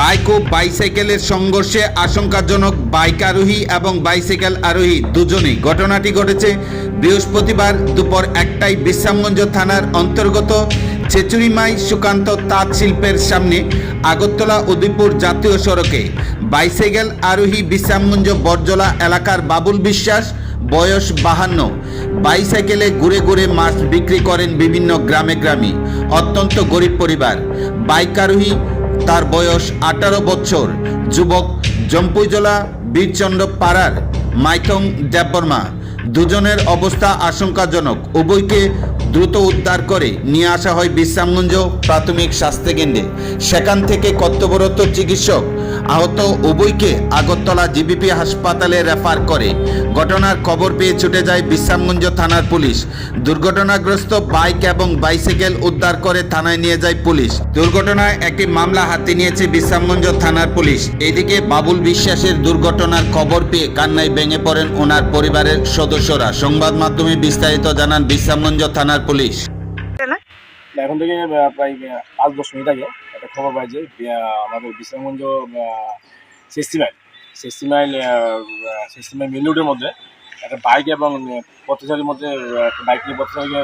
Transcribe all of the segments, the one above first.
Bike ও বাইসাইকেলের সংঘর্ষে আশঙ্কাজনক bike আরোহী এবং বাইসাইকেল আরোহী দুজনেই। ঘটনাটি ঘটেছে বৃহস্পতিবার দুপুর একটাই বিশ্রামগঞ্জ থানার অন্তর্গত চেচুরিমাই সুকান্ত তাঁত শিল্পের সামনে আগরতলা উদয়পুর জাতীয় সড়কে বাইসাইকেল আরোহী বিশ্রামগঞ্জ বরজলা এলাকার বাবুল বিশ্বাস, বয়স বাহান্ন। বাইসাইকেলে ঘুরে ঘুরে মাছ বিক্রি করেন বিভিন্ন গ্রামে গ্রামে। অত্যন্ত গরিব পরিবার। বাইক আরোহী তার বয়স আঠারো বছর। যুবক জম্পুজলা বীরচন্দ্র পাড়ার মাইথং দেববর্মা দুজনের অবস্থা আশঙ্কাজনক। উভয়কে দ্রুত উদ্ধার করে নিয়ে আসা হয় বিশ্রামগঞ্জ প্রাথমিক স্বাস্থ্যকেন্দ্রে সেখান থেকে কর্তব্যরত চিকিৎসক আহত উভয়কে আগরতলা জিবিপি হাসপাতালে রেফার করে। ঘটনার খবর পেয়ে ছুটে যায় বিশ্রামগঞ্জ থানার পুলিশ। দুর্ঘটনাগ্রস্ত বাইক এবং বাইসাইকেল উদ্ধার করে থানায় নিয়ে যায় পুলিশ। দুর্ঘটনায় একটি মামলা হাতে নিয়েছে বিশ্রামগঞ্জ থানার পুলিশ। এদিকে বাবুল বিশ্বাসের দুর্ঘটনার খবর পেয়ে কান্নায় ভেঙে পড়েন ওনার পরিবারের সদস্যরা। সংবাদ মাধ্যমে বিস্তারিত জানান বিশ্রামগঞ্জ থানার পুলিশ। এখন থেকে প্রায় পাঁচ দশ মিনিট আগে একটা খবর পাই যে আমাদের Bishramganj sixty mile sixty mile sixty mile main রোডের মধ্যে একটা বাইক এবং পথচারীর মধ্যে একটা বাইক নিয়ে পথচারীকে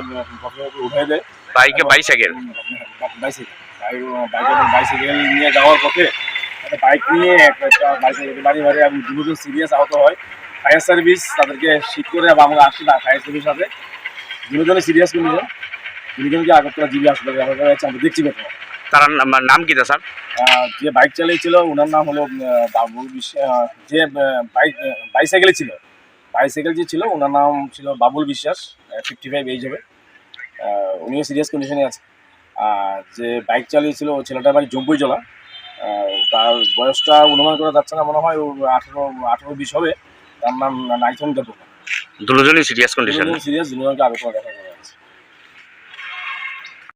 উঠাই দেয়। বাইকে বাইসাইকেল বাইসাইকেল বাইক এবং বাইসাইকেল নিয়ে যাওয়ার পথে একটা বাইক নিয়ে একটা বাইসাইকেল বাড়ি বাড়ি এবং দুজন সিরিয়াস আহত হয়। ফায়ার সার্ভিস তাদেরকে শিট করে আবার আমরা আসি না ফায়ার সার্ভিস সাথে। দুজনে সিরিয়াস কন্ডিশন দুজনকে আগরতলা জিবি হাসপাতালে করা হয়েছে আমরা দেখছি ঘটনা তার নাম- কি স্যার? যে বাইক চালিয়েছিল ওনার নাম হলো বাবুল বিশ্বাস যে বাইক বাইসাইকেলে ছিল। বাইসাইকেল যে ছিল ওনার নাম ছিল বাবুল বিশ্বাস ফিফটি ফাইভ এইজ হবে উনিও সিরিয়াস কন্ডিশনে আছে। আর যে বাইক চালিয়েছিল ও ছেলেটার বাড়ি জম্পুই জলা। তার বয়সটা অনুমান করা যাচ্ছে না মনে হয় ও আঠেরো আঠেরো বিশ হবে। তার নাম নাইথন দেব দুজনই সিরিয়াস কন্ডিশন সিরিয়াস দুজনকে আগে যাবে